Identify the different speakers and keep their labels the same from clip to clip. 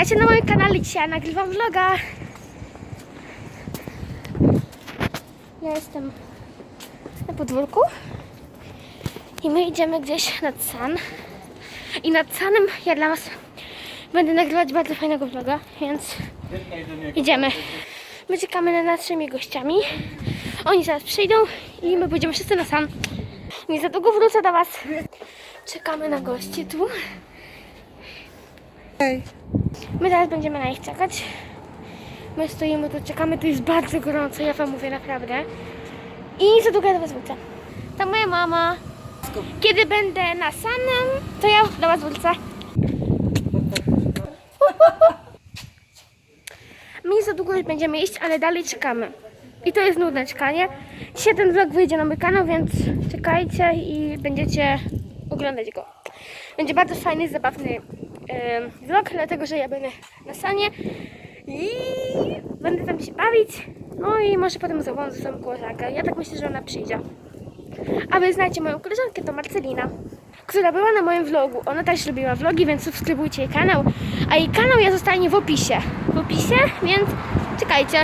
Speaker 1: Witajcie na moim kanale, dzisiaj nagrywam vloga. Ja jestem na podwórku i my idziemy gdzieś nad San. I nad Sanem ja dla Was będę nagrywać bardzo fajnego vloga, więc idziemy. My czekamy na naszymi gościami. Oni zaraz przyjdą i my pójdziemy wszyscy na San. Nie za długo wrócę do Was. Czekamy na gości tu.
Speaker 2: Hej.
Speaker 1: My teraz będziemy na nich czekać. My stoimy tu, czekamy, tu jest bardzo gorąco, ja wam mówię naprawdę. I za długo do was wrócę. To moja mama. Kiedy będę na samym, to ja do was wrócę. My za długo już będziemy iść, ale dalej czekamy. I to jest nudne czekanie. Dzisiaj ten vlog wyjdzie na mój kanał, więc czekajcie i będziecie oglądać go. Będzie bardzo fajny, zabawny vlog, dlatego że ja będę na sanie i będę tam się bawić. No i może potem zawołam ze sobą koleżankę. Ja tak myślę, że ona przyjdzie. A wy znacie moją koleżankę, to Marcelina, która była na moim vlogu. Ona też lubiła vlogi, więc subskrybujcie jej kanał. A jej kanał ja zostanie w opisie. W opisie, więc czekajcie.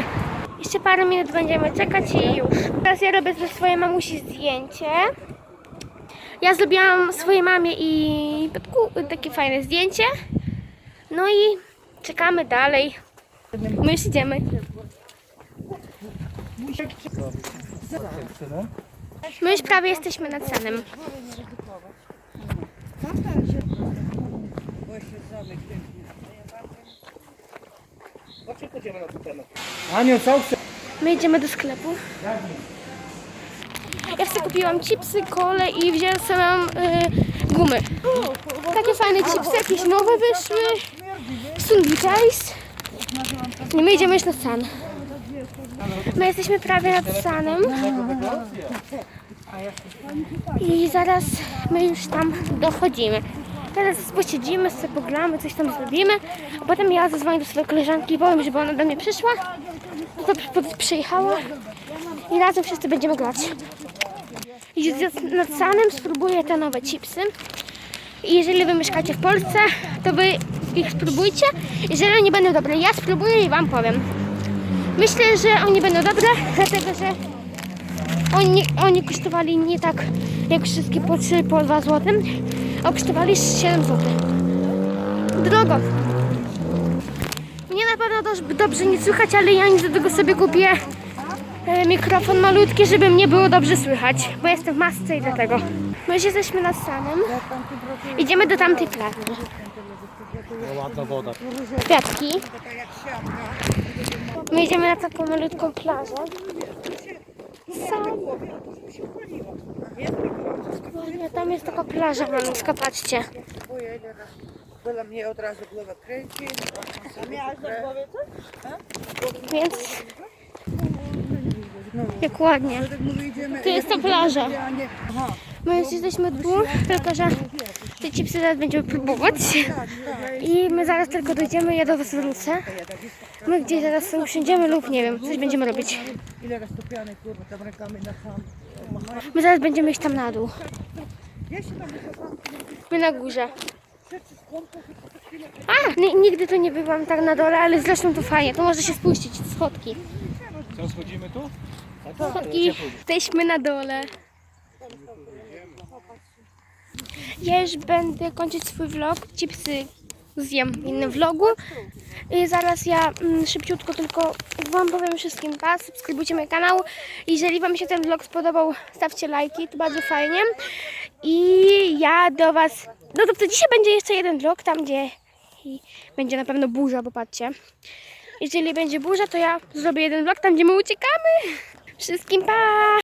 Speaker 1: Jeszcze parę minut będziemy czekać i już. Teraz ja robię ze swojej mamusi zdjęcie. Ja zrobiłam swojej mamie i Petku takie fajne zdjęcie. No i czekamy dalej. My już idziemy. My już prawie jesteśmy nad Sanem.
Speaker 2: Aniu, co chcesz?
Speaker 1: My idziemy do sklepu. Ja sobie kupiłam chipsy, kole i wziąłem sobie y, gumy. Takie fajne chipsy, jakieś nowe wyszły. Sandwich Ice. I my idziemy już na San. My jesteśmy prawie nad Sanem. I zaraz my już tam dochodzimy. Teraz posiedzimy, sobie pogramy, coś tam zrobimy, a potem ja zadzwonię do swojej koleżanki i powiem, żeby ona do mnie przyszła. No to przy- przyjechała i razem wszyscy będziemy grać. Z- nad Sanem spróbuję te nowe chipsy. I jeżeli wy mieszkacie w Polsce, to wy ich spróbujcie. Jeżeli nie będą dobre, ja spróbuję i wam powiem. Myślę, że oni będą dobre, dlatego że oni, oni kosztowali nie tak jak wszystkie po 3, po 2 zł, a kosztowali 7 zł. Drogo. Mnie na pewno dobrze nie słychać, ale ja nic do tego sobie kupię mikrofon malutki, żeby mnie było dobrze słychać, bo jestem w masce i dlatego. My już jesteśmy nad Sanem. Idziemy do tamtej plaży.
Speaker 2: Ładna woda.
Speaker 1: Kwiatki. My idziemy na taką malutką plażę. Sam. Tam jest taka plaża malutka, patrzcie.
Speaker 3: Byle mnie od razu głowa kręci. Miałaś na głowie
Speaker 1: Więc jak ładnie. Tu jest ta plaża. My już jesteśmy tu, tylko że te chipsy zaraz będziemy próbować. I my zaraz tylko dojdziemy, ja do was wrócę. My gdzieś zaraz usiądziemy lub nie wiem, coś będziemy robić. My zaraz będziemy iść tam na dół. My na górze. A, ni- nigdy tu nie byłam tak na dole, ale zresztą to fajnie. To może się spuścić, schodki.
Speaker 2: Co, schodzimy tu?
Speaker 1: Schodki, jesteśmy na dole. Ja już będę kończyć swój vlog. Chipsy zjem w innym vlogu. I zaraz ja mm, szybciutko tylko Wam powiem wszystkim pa, subskrybujcie mój kanał. Jeżeli Wam się ten vlog spodobał, stawcie lajki, to bardzo fajnie. I ja do Was... No to dzisiaj będzie jeszcze jeden vlog, tam gdzie będzie na pewno burza, bo patrzcie. Jeżeli będzie burza, to ja zrobię jeden vlog tam, gdzie my uciekamy. Wszystkim pa!